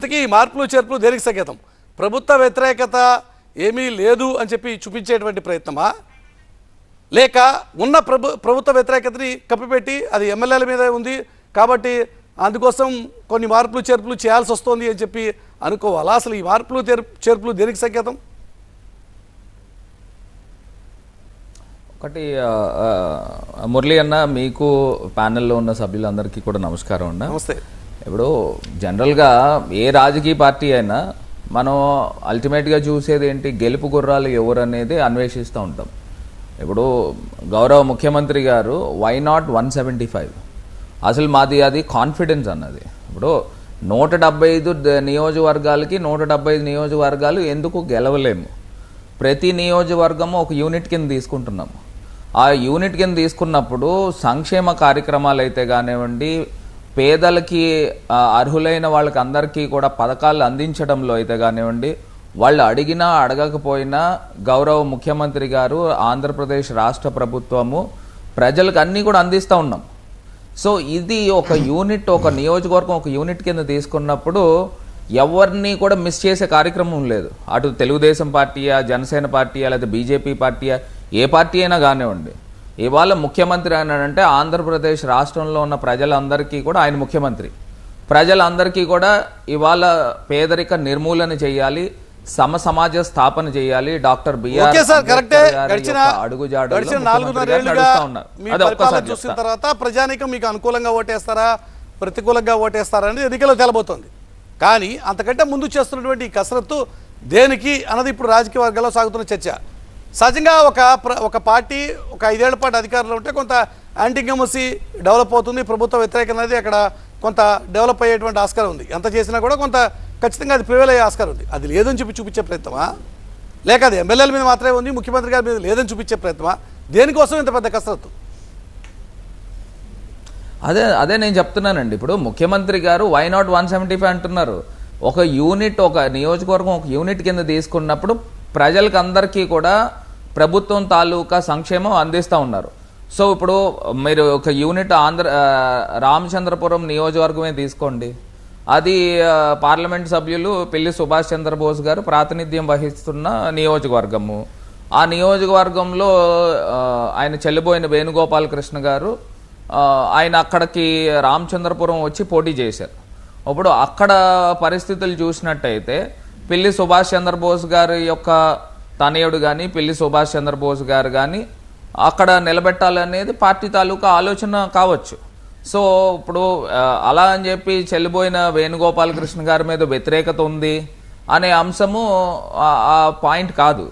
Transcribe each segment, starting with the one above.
ఇంతకీ ఈ మార్పులు చేర్పులు దేనికి సంకేతం ప్రభుత్వ వ్యతిరేకత ఏమీ లేదు అని చెప్పి చూపించేటువంటి ప్రయత్నమా? లేక ఉన్న ప్రభు ప్రభుత్వ వ్యతిరేకతని కప్పిపెట్టి అది ఎమ్మెల్యేల మీద ఉంది కాబట్టి అందుకోసం కొన్ని మార్పులు చేర్పులు చేయాల్సి వస్తుంది అని చెప్పి అనుకోవాలా? అసలు ఈ మార్పులు చేర్- చేర్పులు దేనికి సంకేతం ఒకటి మురళి అన్న మీకు ప్యానెల్లో ఉన్న సభ్యులందరికీ కూడా నమస్కారం అన్న. నమస్తే. ఇప్పుడు జనరల్గా ఏ రాజకీయ పార్టీ అయినా మనం అల్టిమేట్గా చూసేది ఏంటి? గెలుపు గుర్రాలు ఎవరు అనేది అన్వేషిస్తూ ఉంటాం. ఇప్పుడు గౌరవ ముఖ్యమంత్రి గారు why not one seventy five అసలు మాది అది కాన్ఫిడెన్స్ అన్నది. ఇప్పుడు నూట డెబ్బై ఐదు నియోజకవర్గాలకి నూట డెబ్బై ఐదు నియోజకవర్గాలు ఎందుకు గెలవలేము? ప్రతి నియోజకవర్గము ఒక యూనిట్ కింద తీసుకుంటున్నాము. ఆ యూనిట్ కింద తీసుకున్నప్పుడు సంక్షేమ కార్యక్రమాలు అయితే కానివ్వండి పేదలకి అర్హులైన వాళ్ళకి అందరికీ కూడా పథకాలు అందించడంలో అయితే కానివ్వండి వాళ్ళు అడిగినా అడగకపోయినా గౌరవ ముఖ్యమంత్రి గారు ఆంధ్రప్రదేశ్ రాష్ట్ర ప్రభుత్వము ప్రజలకు అన్నీ కూడా అందిస్తూ ఉన్నాం. సో ఇది ఒక యూనిట్ ఒక నియోజకవర్గం ఒక యూనిట్ కింద తీసుకున్నప్పుడు ఎవరిని కూడా మిస్ చేసే కార్యక్రమం లేదు. అటు తెలుగుదేశం పార్టీయా జనసేన పార్టీయా లేదా బీజేపీ పార్టీయా ఏ పార్టీ అయినా కానివ్వండి. ఇవాళ ముఖ్యమంత్రి అన్నాడంటే ఆంధ్రప్రదేశ్ రాష్ట్రంలో ఉన్న ప్రజలందరికీ కూడా ఆయన ముఖ్యమంత్రి. ప్రజలందరికీ కూడా ఇవాళ పేదరిక నిర్మూలన చేయాలి సమ సమాజ స్థాపన చేయాలి. డాక్టర్ బిఆర్ ఒక్కసారి చూసిన. తర్వాత ప్రజానికం మీకు అనుకూలంగా ఓటేస్తారా ప్రతికూలంగా ఓటేస్తారా అనేది ఎన్నికల్లో తెలబోతోంది. కానీ అంతకంటే ముందు చేస్తున్నటువంటి ఈ కసరత్తు దేనికి అన్నది ఇప్పుడు రాజకీయ వర్గాల్లో సాగుతున్న చర్చ. సహజంగా ఒక ప్ర- ఒక పార్టీ ఒక ఐదేళ్ళ పాటు అధికారంలో ఉంటే కొంత యాంటీగమసి డెవలప్ అవుతుంది ప్రభుత్వ వ్యతిరేకం అనేది అక్కడ కొంత డెవలప్ అయ్యేటువంటి ఆస్కారం ఉంది. ఎంత చేసినా కూడా కొంత ఖచ్చితంగా అది ప్రివేల్ అయ్యే ఆస్కారం ఉంది. అది లేదని చెప్పి చూపించే ప్రయత్నమా? లేక అది ఎమ్మెల్యేల మీద మాత్రమే ఉంది ముఖ్యమంత్రి గారి మీద లేదని చూపించే ప్రయత్నమా? దేనికోసం ఇంత పెద్ద కసరత్తు? అదే అదే నేను చెప్తున్నానండి. ఇప్పుడు ముఖ్యమంత్రి గారు why not one seventy five అంటున్నారు. ఒక యూనిట్ ఒక నియోజకవర్గం ఒక యూనిట్ కింద తీసుకున్నప్పుడు ప్రజలకు అందరికీ కూడా ప్రభుత్వం తాలూకా సంక్షేమం అందిస్తూ ఉన్నారు. సో ఇప్పుడు మీరు ఒక యూనిట్ ఆంధ్ర రామచంద్రపురం నియోజకవర్గమే తీసుకోండి. అది పార్లమెంట్ సభ్యులు పెళ్ళి సుభాష్ చంద్రబోస్ గారు ప్రాతినిధ్యం వహిస్తున్న నియోజకవర్గము. ఆ నియోజకవర్గంలో ఆయన చెల్లిపోయిన వేణుగోపాలకృష్ణ గారు ఆయన అక్కడికి రామచంద్రపురం వచ్చి పోటీ చేశారు. ఇప్పుడు అక్కడ పరిస్థితులు చూసినట్టయితే పిల్లి సుభాష్ చంద్రబోస్ గారి యొక్క తనయుడు కానీ పిల్లి సుభాష్ చంద్రబోస్ గారు కానీ అక్కడ నిలబెట్టాలనేది పార్టీ తాలూకా ఆలోచన కావచ్చు. సో ఇప్పుడు అలా అని చెప్పి చెల్లిపోయిన వేణుగోపాలకృష్ణ గారి మీద వ్యతిరేకత ఉంది అనే అంశము ఆ- పాయింట్ కాదు.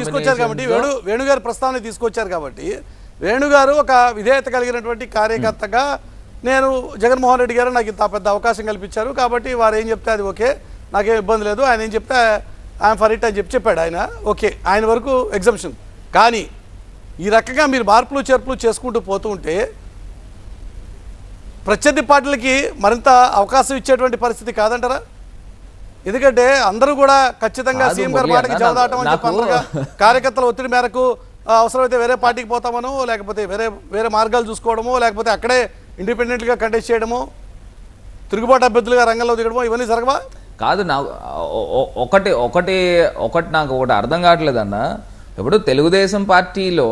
తీసుకొచ్చారు కాబట్టి వేణు వేణుగారు ప్రస్తావన తీసుకొచ్చారు కాబట్టి వేణుగారు ఒక విధేయత కలిగినటువంటి కార్యకర్తగా నేను జగన్మోహన్ రెడ్డి గారు నాకు ఇంత పెద్ద అవకాశం కల్పించారు కాబట్టి వారు ఏం చెప్తే అది ఓకే. నాకేం ఇబ్బంది లేదు. ఆయన ఏం చెప్తే ఆయన ఫర్ ఇట్ అని చెప్పి చెప్పాడు ఆయన. ఓకే. ఆయన వరకు ఎగ్జంప్షన్ కానీ ఈ రకంగా మీరు మార్పులు చేర్పులు చేసుకుంటూ పోతూ ఉంటే ప్రత్యర్థి పార్టీలకి మరింత అవకాశం ఇచ్చేటువంటి పరిస్థితి కాదంటారా? ఎందుకంటే అందరూ కూడా ఖచ్చితంగా సీఎం గారి మాటకి అని చెప్పి అందరుగా కార్యకర్తల ఒత్తిడి మేరకు అవసరమైతే వేరే పార్టీకి పోతామనో లేకపోతే వేరే వేరే మార్గాలు చూసుకోవడమో లేకపోతే అక్కడే ఇండిపెండెంట్గా కంటెస్ట్ చేయడమో తిరుగుబాటు అభ్యర్థులుగా రంగంలో దిగడమో ఇవన్నీ జరగవా? కాదు నాకు ఒకటి ఒకటి ఒకటి నాకు ఒకటి అర్థం కావట్లేదు అన్న ఇప్పుడు తెలుగుదేశం పార్టీలో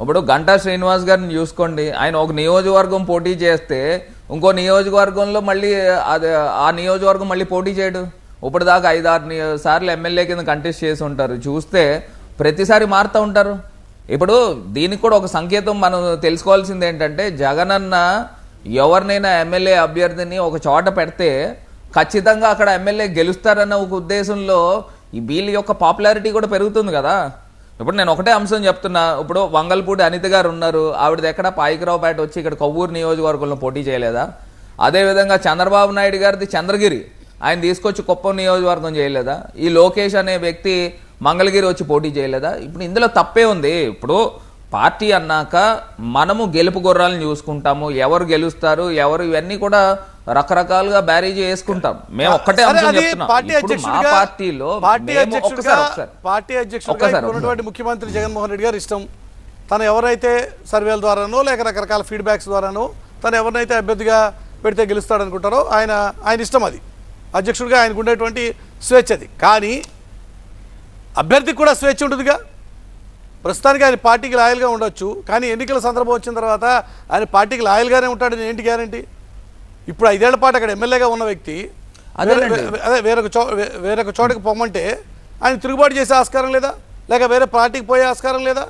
ఇప్పుడు గంటా శ్రీనివాస్ గారిని చూసుకోండి. ఆయన ఒక నియోజకవర్గం పోటీ చేస్తే ఇంకో నియోజకవర్గంలో మళ్ళీ అది ఆ నియోజకవర్గం మళ్ళీ పోటీ చేయడు. ఇప్పుడు దాకా ఐదు ఆరు నియో- సార్లు ఎమ్మెల్యే కింద కంటెస్ట్ చేసి ఉంటారు. చూస్తే ప్రతిసారి మారుతూ ఉంటారు. ఇప్పుడు దీనికి కూడా ఒక సంకేతం మనం తెలుసుకోవాల్సింది ఏంటంటే జగనన్న ఎవరినైనా ఎమ్మెల్యే అభ్యర్థిని ఒక చోట పెడితే ఖచ్చితంగా అక్కడ ఎమ్మెల్యే గెలుస్తారన్న ఒక ఉద్దేశంలో ఈ వీళ్ళ యొక్క పాపులారిటీ కూడా పెరుగుతుంది కదా. ఇప్పుడు నేను ఒకటే అంశం చెప్తున్నా. ఇప్పుడు వంగల్పూడి అనిత గారు ఉన్నారు. ఆవిడది ఎక్కడ పాయికరావుపేట వచ్చి ఇక్కడ కొవ్వూరు నియోజకవర్గంలో పోటీ చేయలేదా? అదేవిధంగా చంద్రబాబు నాయుడు గారిది చంద్రగిరి. ఆయన తీసుకొచ్చి కుప్పం నియోజకవర్గం చేయలేదా? ఈ లోకేష్ అనే వ్యక్తి మంగళగిరి వచ్చి పోటీ చేయలేదా? ఇప్పుడు ఇందులో తప్పే ఉంది. ఇప్పుడు పార్టీ అన్నాక మనము గెలుపు గుర్రాలను చూసుకుంటాము. ఎవరు గెలుస్తారు ఎవరు ఇవన్నీ కూడా రకరకాలుగా బ్యారేజ్ వేసుకుంటాం మేము ఒక్కటే పార్టీలో పార్టీ ఉన్నటువంటి ముఖ్యమంత్రి జగన్మోహన్ రెడ్డి గారు ఇష్టం. తను ఎవరైతే సర్వేల ద్వారానో లేక రకరకాల ఫీడ్బ్యాక్స్ ద్వారానో తను ఎవరినైతే అభ్యర్థిగా పెడితే గెలుస్తాడు అనుకుంటారో ఆయన ఆయన ఇష్టం అది. అధ్యక్షుడిగా ఆయనకు ఉండేటువంటి స్వేచ్ఛ అది. కానీ అభ్యర్థికి కూడా స్వేచ్ఛ ఉంటుందిగా. ప్రస్తుతానికి ఆయన పార్టీకి లాయల్గా ఉండొచ్చు కానీ ఎన్నికల సందర్భం వచ్చిన తర్వాత ఆయన పార్టీకి లాయల్గానే ఉంటాడని ఏంటి గ్యారంటీ? ఇప్పుడు ఐదేళ్ళ పాటు అక్కడ ఎమ్మెల్యేగా ఉన్న వ్యక్తి అదే వేరొక చో వేరొక చోటకి పొమ్మంటే ఆయన తిరుగుబాటు చేసే ఆస్కారం లేదా? లేక వేరే పార్టీకి పోయే ఆస్కారం లేదా?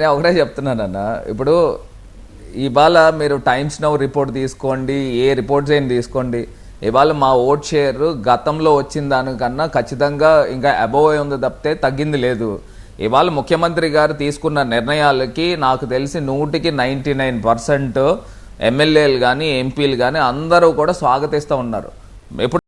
నేను ఒకటే చెప్తున్నానన్న. ఇప్పుడు ఇవాళ మీరు టైమ్స్ నౌ రిపోర్ట్ తీసుకోండి ఏ రిపోర్ట్స్ అయినా తీసుకోండి ఇవాళ మా ఓట్ షేర్ గతంలో వచ్చిన దానికన్నా ఖచ్చితంగా ఇంకా అబోవ్ ఉంది తప్పితే తగ్గింది లేదు. ఇవాళ ముఖ్యమంత్రి గారు తీసుకున్న నిర్ణయాలకి నాకు తెలిసి నూటికి నైంటీ నైన్ పర్సెంట్ ఎమ్మెల్యేలు కానీ ఎంపీలు కానీ అందరూ కూడా స్వాగతిస్తూ ఉన్నారు. ఎప్పుడు